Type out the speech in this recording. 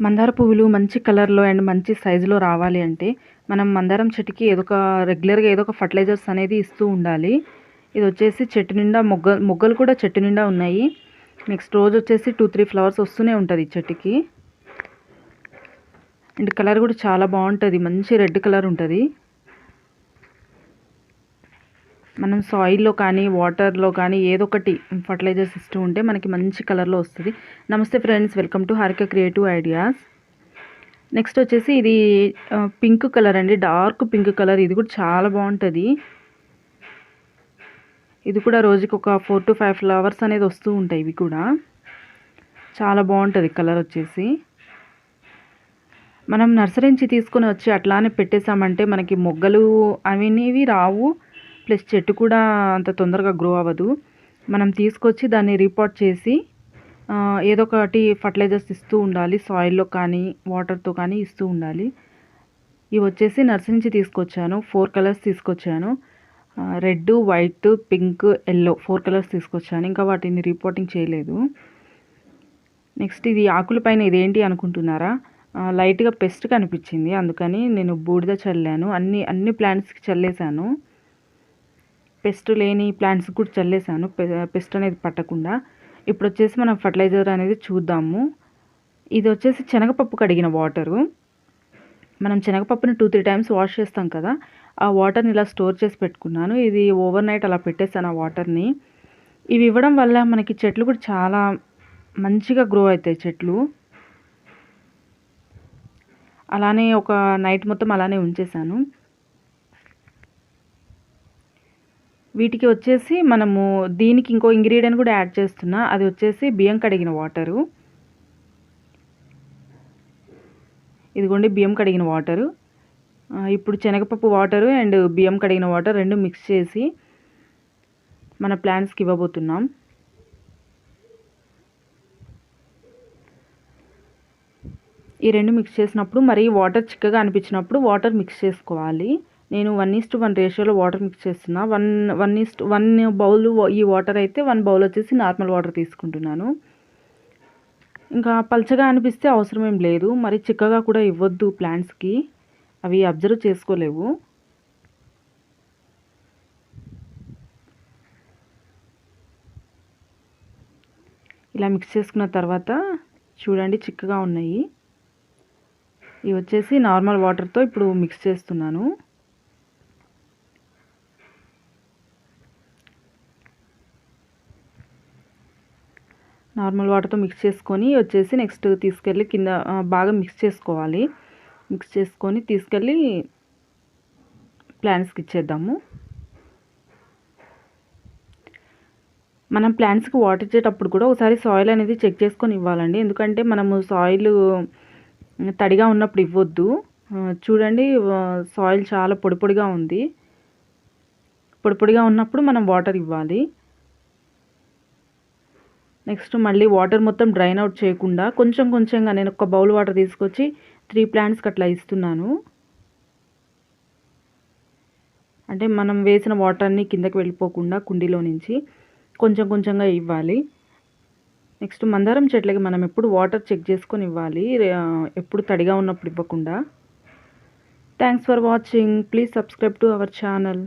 మందార పువ్వులు మంచి కలర్‌లో అండ్ మంచి సైజులో రావాలి అంటే, మనం మందారం చెట్టుకి ఏదో ఒక రెగ్యులర్‌గా ఏదో ఒక ఫర్టిలైజర్స్ అనేది ఇస్తూ ఉండాలి. ఇది వచ్చేసి చెట్టు నిండా మొగ్గ మొగ్గలు కూడా చెట్టు నిండా ఉన్నాయి. నెక్స్ట్ రోజు వచ్చేసి టూ త్రీ ఫ్లవర్స్ వస్తూనే ఉంటుంది ఈ చెట్టుకి. అండ్ కలర్ కూడా చాలా బాగుంటుంది మంచి రెడ్ కలర్ ఉంటుంది మనం సాయిల్‌లో కానీ, వాటర్‌లో కానీ ఏదో ఒకటి ఫర్టిలైజర్స్ ఇస్తూ ఉంటే మనకి మంచి కలర్‌లో వస్తుంది నమస్తే friends welcome to Harika creative ideas. Next వచ్చేసి ఇది పింక్ కలర్ అండి. డార్క్ పింక్ కలర్ ఇది కూడా చాలా బాగుంటుంది ఇది కూడా రోజుకి ఒక 4-5 ఫ్లవర్స్ అనేది వస్తూ ఉంటాయి ఇవి కూడా. చాలా బాగుంటుంది కలర్ వచ్చేసి. మనం నర్సరీ నుంచి తీసుకొని వచ్చి అట్లానే పెట్టేసామంటే మనకి మొగ్గలు అనేవి రావు. ప్లస్ చెట్టు కూడా అంత తొందరగా గ్రో అవ్వదు. మనం తీసుకొచ్చి దాన్ని రిపోర్ట్ చేసి ఏదో ఒకటి ఫర్టిలైజర్స్ ఇస్తూ ఉండాలి. సాయిల్‌లో కానీ, వాటర్‌తో కానీ ఇస్తూ ఉండాలి. ఇవి వచ్చేసి నర్సరీ నుంచి తీసుకొచ్చాను. ఫోర్ కలర్స్ తీసుకొచ్చాను. Red, white, pink, yellow four colours తీసుకొచ్చాను. ఇంకా వాటిని రిపోర్టింగ్ చేయలేదు. నెక్స్ట్ ఇది ఆకుల పైన ఇదేంటి అనుకుంటున్నారా? లైట్‌గా పెస్ట్ కనిపించింది. అందుకని నేను బూడిద చల్లాను. అన్ని అన్ని ప్లాంట్స్‌కి చల్లేసాను. పెస్ట్ లేని ప్లాంట్స్‌కి కూడా చల్లేసాను. పె పెస్ట్ అనేది పట్టకుండా. ఇప్పుడు వచ్చేసి మనం ఫర్టిలైజర్ అనేది చూద్దాము. ఇది వచ్చేసి శనగపప్పు కడిగిన వాటరు. మనం శనగపప్పుని 2, 3 టైమ్స్ వాష్ చేస్తాం కదా! ఆ వాటర్‌ని ఇలా స్టోర్ చేసి పెట్టుకున్నాను. ఇది ఓవర్ నైట్ అలా పెట్టేసాను ఆ వాటర్‌ని. ఇవి ఇవ్వడం వల్ల మనకి చెట్లు కూడా చాలా మంచిగా గ్రో అవుతాయి చెట్లు. అలానే ఒక నైట్ మొత్తం అలానే ఉంచేసాను. వీటికి వచ్చేసి మనము దీనికి ఇంకో ఇంగ్రీడియంట్ కూడా యాడ్ చేస్తున్నా. అది వచ్చేసి బియ్యం కడిగిన వాటరు. ఇదిగోండి బియ్యం కడిగిన వాటరు. ఇప్పుడు శనగపప్పు వాటరు అండ్ బియ్యం కడిగిన వాటర్ రెండు మిక్స్ చేసి మన ప్లాంట్స్‌కి ఇవ్వబోతున్నాం. ఈ రెండు మిక్స్ చేసినప్పుడు మరి వాటర్ చిక్కగా అనిపించినప్పుడు వాటర్ మిక్స్ చేసుకోవాలి. నేను 1:1 రేషియోలో వాటర్ మిక్స్ చేస్తున్నా. One one is to one bowl ఈ వాటర్ అయితే వన్ బౌల్ వచ్చేసి నార్మల్ వాటర్ తీసుకుంటున్నాను. ఇంకా పల్చగా అనిపిస్తే అవసరం ఏం లేదు. మరి చిక్కగా కూడా ఇవ్వద్దు ప్లాంట్స్‌కి. అవి అబ్జర్వ్ చేసుకోలేవు. ఇలా మిక్స్ చేసుకున్న తర్వాత చూడండి చిక్కగా ఉన్నాయి. ఇవి వచ్చేసి నార్మల్ వాటర్‌తో ఇప్పుడు మిక్స్ చేస్తున్నాను. నార్మల్ వాటర్‌తో మిక్స్ చేసుకొని వచ్చేసి నెక్స్ట్ తీసుకెళ్ళి కింద బాగా మిక్స్ చేసుకోవాలి. మిక్స్ చేసుకొని తీసుకెళ్ళి ప్లాంట్స్‌కి ఇచ్చేద్దాము. మనం ప్లాంట్స్‌కి వాటర్ ఇచ్చేటప్పుడు కూడా ఒకసారి సాయిల్ అనేది చెక్ చేసుకొని ఇవ్వాలండి. ఎందుకంటే మనము సాయిల్ తడిగా ఉన్నప్పుడు ఇవ్వద్దు చూడండి సాయిల్ చాలా పొడి పొడిగా ఉంది. పొడి పొడిగా ఉన్నప్పుడు మనం వాటర్ ఇవ్వాలి. నెక్స్ట్ మళ్ళీ వాటర్ మొత్తం డ్రైన్ అవుట్ చేయకుండా కొంచెం కొంచెంగా నేను ఒక బౌల్ వాటర్ తీసుకొచ్చి త్రీ ప్లాంట్స్‌కి అట్లా ఇస్తున్నాను. అంటే మనం వేసిన వాటర్ అన్నీ కిందకి వెళ్ళిపోకుండా కుండీలో నుంచి కొంచెం కొంచెంగా ఇవ్వాలి. నెక్స్ట్ మందారం చెట్లకి మనం ఎప్పుడు వాటర్ చెక్ చేసుకొని ఇవ్వాలి. ఎప్పుడు తడిగా ఉన్నప్పుడు ఇవ్వకుండా. Thanks for watching. Please subscribe to our channel.